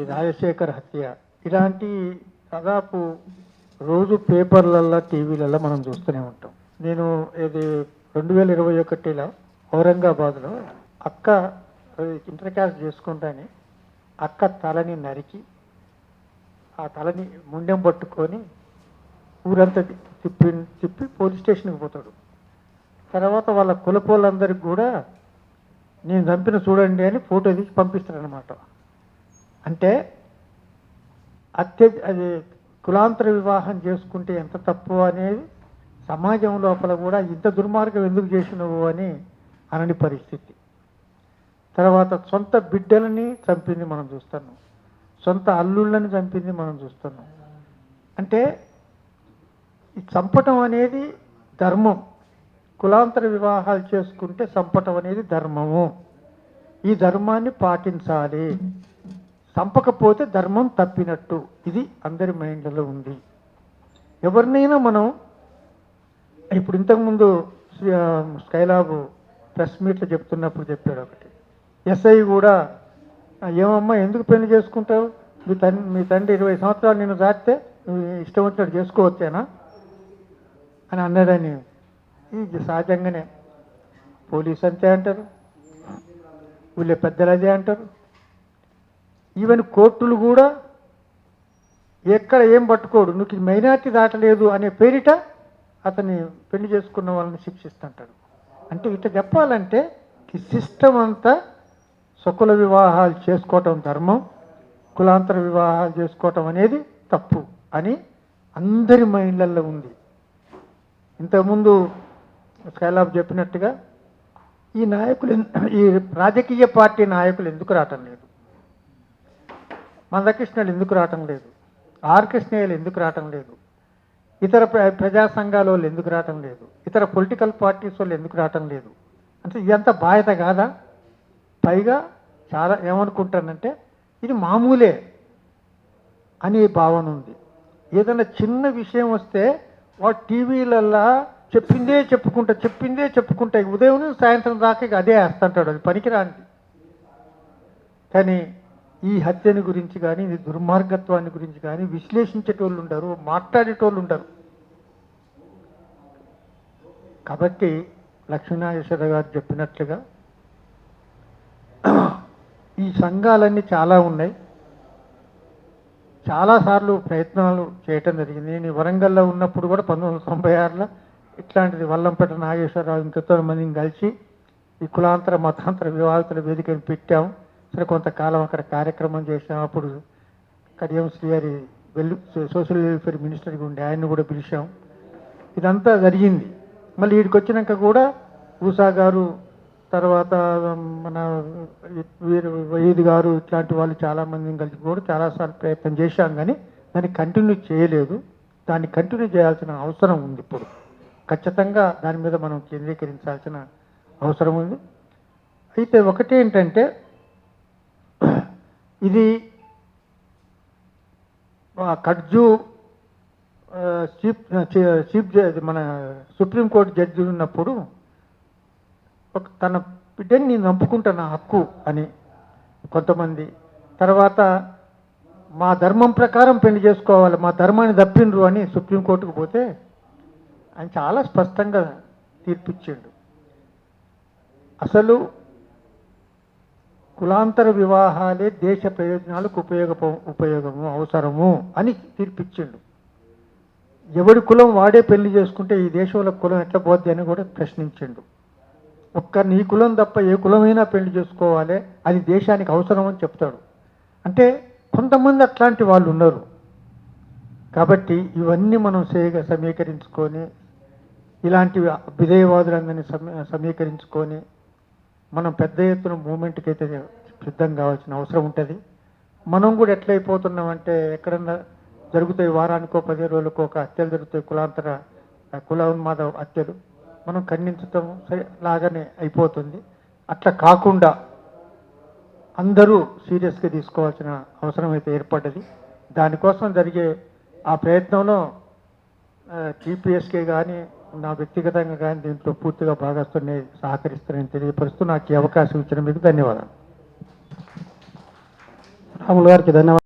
ఈ రాజశేఖర్ హత్య. ఇలాంటి దాదాపు రోజు పేపర్లల్లో టీవీలలో మనం చూస్తూనే ఉంటాం. నేను ఇది రెండు వేల ఇరవై ఒకటిలో ఔరంగాబాద్లో అక్క ఇంటర్కాస్ట్ ఇంటర్ క్యాస్ట్ అక్క తలని నరికి ఆ తలని ముండెం పట్టుకొని ఊరంతా తిప్పి తిప్పి పోలీస్ స్టేషన్కి పోతాడు. తర్వాత వాళ్ళ కులపోళ్ళందరికి కూడా నేను చంపిన చూడండి అని ఫోటో తీసి పంపిస్తారనమాట అంటే అత్య అది కులాంతర వివాహం చేసుకుంటే ఎంత తప్పు అనేది సమాజం లోపల కూడా ఇంత దుర్మార్గం ఎందుకు చేసినవు అని అనని పరిస్థితి. తర్వాత సొంత బిడ్డలని చంపింది మనం చూస్తున్నాం. సొంత అల్లుళ్ళని చంపింది మనం చూస్తున్నాం. అంటే ఈ చంపటం అనేది ధర్మం. కులాంతర వివాహాలు చేసుకుంటే చంపటం అనేది ధర్మము. ఈ ధర్మాన్ని పాటించాలి. చంపకపోతే ధర్మం తప్పినట్టు. ఇది అందరి మైండ్లలో ఉంది. ఎవరినైనా మనం ఇప్పుడు ఇంతకుముందు స్కైలాబు ప్రెస్ మీట్లో చెప్తున్నప్పుడు చెప్పాడు ఒకటి. ఎస్ఐ కూడా ఏమమ్మా ఎందుకు పెళ్ళి చేసుకుంటావు? మీ తండ్రి మీ తండ్రి ఇరవై సంవత్సరాలు నేను దాటితే ఇష్టం వచ్చినట్టు చేసుకోవచ్చేనా? అని అన్నాడని. ఇది సహజంగానే. పోలీస్ అంతే అంటారు. వీళ్ళ పెద్దలు అదే అంటారు. ఈవెన్ కోర్టులు కూడా ఎక్కడ ఏం పట్టుకోడు. నువ్వు మైనార్టీ దాటలేదు అనే పేరిట అతన్ని పెళ్ళి చేసుకున్న వాళ్ళని శిక్షిస్తుంటాడు. అంటే ఇట్లా చెప్పాలంటే ఈ సిస్టమ్ అంతా సకుల వివాహాలు చేసుకోవటం ధర్మం కులాంతర వివాహాలు చేసుకోవటం అనేది తప్పు అని అందరి మైండ్లలో ఉంది. ఇంతకుముందు స్కైలాబ్ చెప్పినట్టుగా ఈ నాయకులు ఈ రాజకీయ పార్టీ నాయకులు ఎందుకు రావటం లేదు? మందకృష్ణలు ఎందుకు రావటం లేదు? ఆర్ కృష్ణయ్యలు ఎందుకు రావటం లేదు? ఇతర ప్ర- ప్రజా సంఘాల వాళ్ళు ఎందుకు రావటం లేదు? ఇతర పొలిటికల్ పార్టీస్ వాళ్ళు ఎందుకు రావటం లేదు? అంటే ఇదంతా బాధ్యత కాదా? పైగా చాలా ఏమనుకుంటానంటే ఇది మామూలే అనే భావన ఉంది. ఏదైనా చిన్న విషయం వస్తే వాడు టీవీలల్లా చెప్పిందే చెప్పుకుంటా చెప్పిందే చెప్పుకుంటా ఉదయం సాయంత్రం దాకా అదే వేస్తుంటాడు. అది పనికిరాంది కానీ ఈ హత్యని గురించి కానీ ఇది దుర్మార్గత్వాన్ని గురించి కానీ విశ్లేషించేటోళ్ళు ఉండరు మాట్లాడేటోళ్ళు ఉండరు. కాబట్టి లక్ష్మీనాగేశ్వర గారు చెప్పినట్లుగా ఈ సంఘాలన్నీ చాలా ఉన్నాయి. చాలాసార్లు ప్రయత్నాలు చేయటం జరిగింది. నేను వరంగల్లో ఉన్నప్పుడు కూడా పంతొమ్మిది వందల తొంభై ఆరులో ఇట్లాంటిది వల్లంపేట నాగేశ్వరరావు ఇంకెతో మందిని కలిసి ఈ కులాంతర మతాంతర వివాహితుల వేదికను పెట్టాం. సరే కొంతకాలం అక్కడ కార్యక్రమం చేసాం అప్పుడు కడియం శ్రీగారి వెల్ సోషల్ వెల్ఫేర్ మినిస్టర్గా ఉండే ఆయన్ని కూడా పిలిచాం. ఇదంతా జరిగింది. మళ్ళీ వీడికి వచ్చినాక కూడా ఊషా గారు తర్వాత మన వీరు వయీద్ గారు ఇట్లాంటి వాళ్ళు చాలామంది కలిసి కూడా చాలాసార్లు ప్రయత్నం చేశాం కానీ దాన్ని కంటిన్యూ చేయలేదు. దాన్ని కంటిన్యూ చేయాల్సిన అవసరం ఉంది ఇప్పుడు. ఖచ్చితంగా దాని మీద మనం కేంద్రీకరించాల్సిన అవసరం ఉంది. అయితే ఒకటేంటంటే ఇది ఖర్జు కడ్జు చీఫ్ చీఫ్ మన సుప్రీంకోర్టు జడ్జి ఉన్నప్పుడు ఒక తన బిడ్డని నేను చంపుకుంటా నా హక్కు అని కొంతమంది. తర్వాత మా ధర్మం ప్రకారం పెళ్ళి చేసుకోవాలి మా ధర్మాన్ని తప్పిండ్రు అని సుప్రీంకోర్టుకు పోతే ఆయన చాలా స్పష్టంగా తీర్పిచ్చిండు. అసలు కులాంతర వివాహాలే దేశ ప్రయోజనాలకు ఉపయోగ ఉపయోగము అవసరము అని తీర్పిచ్చిండు. ఎవడి కులం వాడే పెళ్ళి చేసుకుంటే ఈ దేశంలో కులం ఎట్లా పోద్ది అని కూడా ప్రశ్నించిండు. ఒక్క నీ కులం తప్ప ఏ కులమైనా పెళ్ళి చేసుకోవాలి అది దేశానికి అవసరం అని చెప్తాడు. అంటే కొంతమంది అట్లాంటి వాళ్ళు ఉన్నారు. కాబట్టి ఇవన్నీ మనం సేగా సమీకరించుకొని ఇలాంటి విధేయవాదులందరినీ సమీ సమీకరించుకొని మనం పెద్ద ఎత్తున మూమెంట్కి అయితే సిద్ధం కావాల్సిన అవసరం ఉంటుంది. మనం కూడా ఎట్లయిపోతున్నామంటే ఎక్కడన్నా జరుగుతాయి వారానికో పది రోజులకో ఒక హత్యలు జరుగుతాయి కులాంతర కుల ఉన్మాద హత్యలు. మనం ఖండించటం సరే లాగానే అయిపోతుంది. అట్లా కాకుండా అందరూ సీరియస్గా తీసుకోవాల్సిన అవసరం అయితే ఏర్పడ్డది. దానికోసం జరిగే ఆ ప్రయత్నంలో టీపీఎస్కే కానీ నా వ్యక్తిగతంగా కానీ దీంట్లో పూర్తిగా భాగస్తుని సహకరిస్తానని తెలియపరుస్తూ నాకు ఈ అవకాశం ఇచ్చిన మీకు ధన్యవాదాలు. നമ്മൾ ഇറക്കി തന്നെ